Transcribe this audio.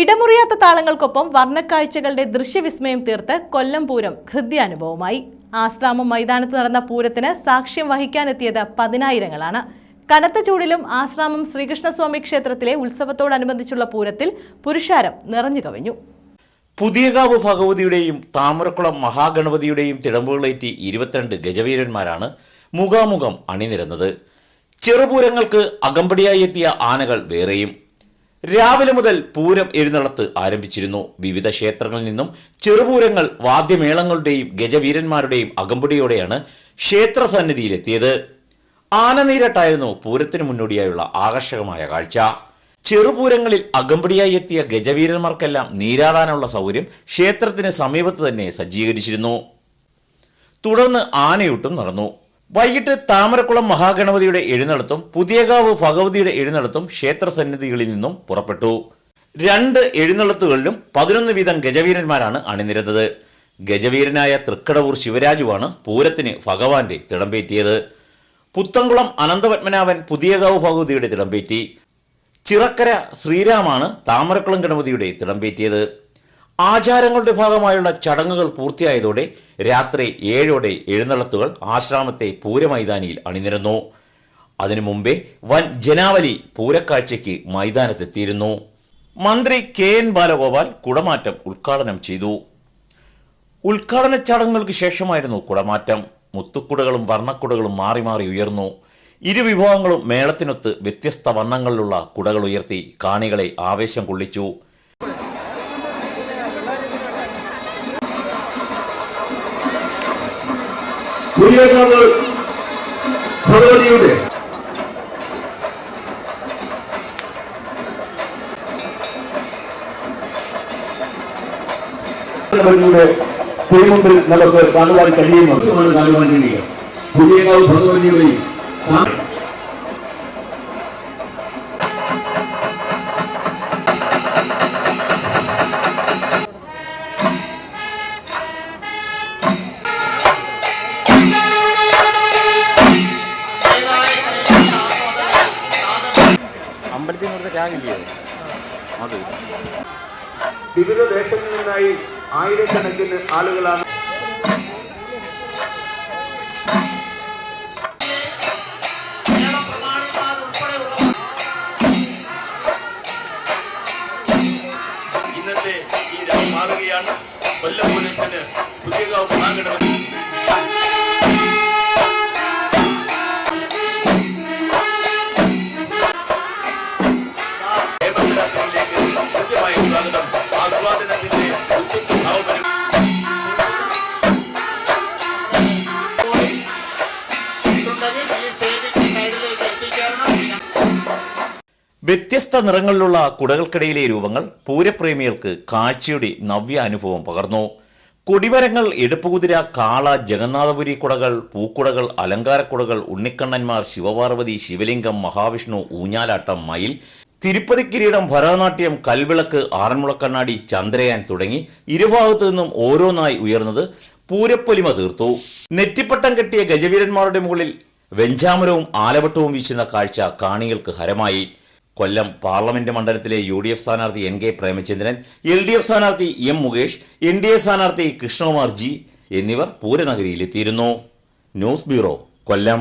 ഇടമുറിയാത്ത താളങ്ങൾക്കൊപ്പം വർണക്കാഴ്ചകളുടെ ദൃശ്യവിസ്മയം തീർത്ത് കൊല്ലം പൂരം ഹൃദ്യാനുഭവമായി. ആശ്രാമം മൈതാനത്ത് നടന്ന പൂരത്തിന് സാക്ഷ്യം വഹിക്കാനെത്തിയത് പതിനായിരങ്ങളാണ്. കനത്ത ചൂടിലും ആശ്രാമം ശ്രീകൃഷ്ണസ്വാമി ക്ഷേത്രത്തിലെ ഉത്സവത്തോടനുബന്ധിച്ചുള്ള പൂരത്തിൽ പുരുഷാരം നിറഞ്ഞു കവിഞ്ഞു. പുതിയകാവ് ഭഗവതിയുടെയും താമരക്കുളം മഹാഗണപതിയുടെയും തിടമ്പുകളേറ്റി ഇരുപത്തിരണ്ട് ഗജവീരന്മാരാണ് മുഖാമുഖം അണിനിരന്നത്. ചെറുപൂരങ്ങൾക്ക് അകമ്പടിയായി എത്തിയ ആനകൾ വേറെയും. രാവിലെ മുതൽ പൂരം എഴുന്നള്ളത്ത് ആരംഭിച്ചിരുന്നു. വിവിധ ക്ഷേത്രങ്ങളിൽ നിന്നും ചെറുപൂരങ്ങൾ വാദ്യമേളങ്ങളുടെയും ഗജവീരന്മാരുടെയും അകമ്പടിയോടെയാണ് ക്ഷേത്ര സന്നിധിയിലെത്തിയത്. ആനനീരട്ടായിരുന്നു പൂരത്തിന് മുന്നോടിയായുള്ള ആകർഷകമായ കാഴ്ച. ചെറുപൂരങ്ങളിൽ അകമ്പടിയായി എത്തിയ ഗജവീരന്മാർക്കെല്ലാം നീരാടാനുള്ള സൗകര്യം ക്ഷേത്രത്തിന് സമീപത്ത് തന്നെ സജ്ജീകരിച്ചിരുന്നു. തുടർന്ന് ആനയൂട്ടും നടന്നു. വൈകിട്ട് താമരക്കുളം മഹാഗണപതിയുടെ എഴുന്നള്ളത്തും പുതിയകാവ് ഭഗവതിയുടെ എഴുന്നള്ളത്തും ക്ഷേത്രസന്നിധികളിൽ നിന്നും പുറപ്പെട്ടു. രണ്ട് എഴുന്നള്ളത്തുകളിലും പതിനൊന്ന് വീതം ഗജവീരന്മാരാണ് അണിനിരന്നത്. ഗജവീരനായ തൃക്കടവൂർ ശിവരാജുവാണ് പൂരത്തിന് ഭഗവാന്റെ തിടമ്പേറ്റിയത്. പുത്തംകുളം അനന്തപത്മനാഭൻ പുതിയകാവ് ഭഗവതിയുടെ തിടമ്പേറ്റി. ചിറക്കര ശ്രീരാമാണ് താമരക്കുളം ഗണപതിയുടെ തിടമ്പേറ്റിയത്. ആചാരങ്ങളുടെ ഭാഗമായുള്ള ചടങ്ങുകൾ പൂർത്തിയായതോടെ രാത്രി ഏഴോടെ എഴുന്നള്ളത്തുകൾ ആശ്രാമത്തെ പൂരമൈതാനിയിൽ അണിനിരന്നു. അതിനു മുമ്പേ വൻ ജനാവലി പൂരക്കാഴ്ചയ്ക്ക് മൈതാനത്തെത്തിയിരുന്നു. മന്ത്രി കെ എൻ ബാലഗോപാൽ കുടമാറ്റം ഉദ്ഘാടനം ചെയ്തു. ഉദ്ഘാടന ചടങ്ങുകൾക്ക് ശേഷമായിരുന്നു കുടമാറ്റം. മുത്തുക്കുടകളും വർണക്കുടകളും മാറി മാറി ഉയർന്നു. ഇരു വിഭവങ്ങളും മേളത്തിനൊത്ത് വ്യത്യസ്ത വർണങ്ങളിലുള്ള കുടകൾ ഉയർത്തി കാണികളെ ആവേശം കൊള്ളിച്ചു. പുതിയകാവ് ഭഗവതിയുടെ. ഭഗവതിയുടെ തിരുമുമ്പിൽ നമുക്ക് കാണുവാൻ കഴിയുന്നത്. കാണുവാൻ കഴിയുക പുതിയകാവ് ഭഗവതിയുടെയും അമ്പലത്തിൽ നിന്ന് കൊടുത്ത ത്യാഗില്ലയോ അത്. വിവിധ ദേശങ്ങളിൽ നിന്നായി ആയിരക്കണക്കിന് ആളുകളാണ് ഇന്നത്തെ ഈ രാവ് മാറുകയാണ് കൊല്ലം പോലീസിന് പുതിയകാവ് മഹാഗണപതി വ്യത്യസ്ത നിറങ്ങളിലുള്ള കുടകൾക്കിടയിലെ രൂപങ്ങൾ പൂരപ്രേമികൾക്ക് കാഴ്ചയുടെ നവ്യ അനുഭവം പകർന്നു. കൊടിമരങ്ങൾ എടുപ്പുകുതിര കാള ജഗന്നാഥപുരി കുടകൾ പൂക്കുടകൾ അലങ്കാരക്കുടകൾ ഉണ്ണിക്കണ്ണന്മാർ ശിവപാർവതി ശിവലിംഗം മഹാവിഷ്ണു ഊഞ്ഞാലാട്ടം മയിൽ തിരുപ്പതി കിരീടം ഭരതനാട്യം കൽവിളക്ക് ആറന്മുളക്കണ്ണാടി ചന്ദ്രയാൻ തുടങ്ങി ഇരുഭാഗത്തു നിന്നും ഓരോന്നായി ഉയർന്നത് പൂരപ്പൊലിമ തീർത്തു. നെറ്റിപ്പട്ടം കെട്ടിയ ഗജവീരന്മാരുടെ മുകളിൽ വെഞ്ചാമരവും ആലവട്ടവും വീശുന്ന കാഴ്ച കാണികൾക്ക് ഹരമായി. കൊല്ലം പാർലമെന്റ് മണ്ഡലത്തിലെ യു ഡി എഫ് സ്ഥാനാർത്ഥി N K Premachandran L D F സ്ഥാനാർത്ഥി M Mukesh N D A സ്ഥാനാർത്ഥി കൃഷ്ണകുമാർ ജി എന്നിവർ പൂരനഗരിയിലെത്തിയിരുന്നു. ന്യൂസ് ബ്യൂറോ കൊല്ലം.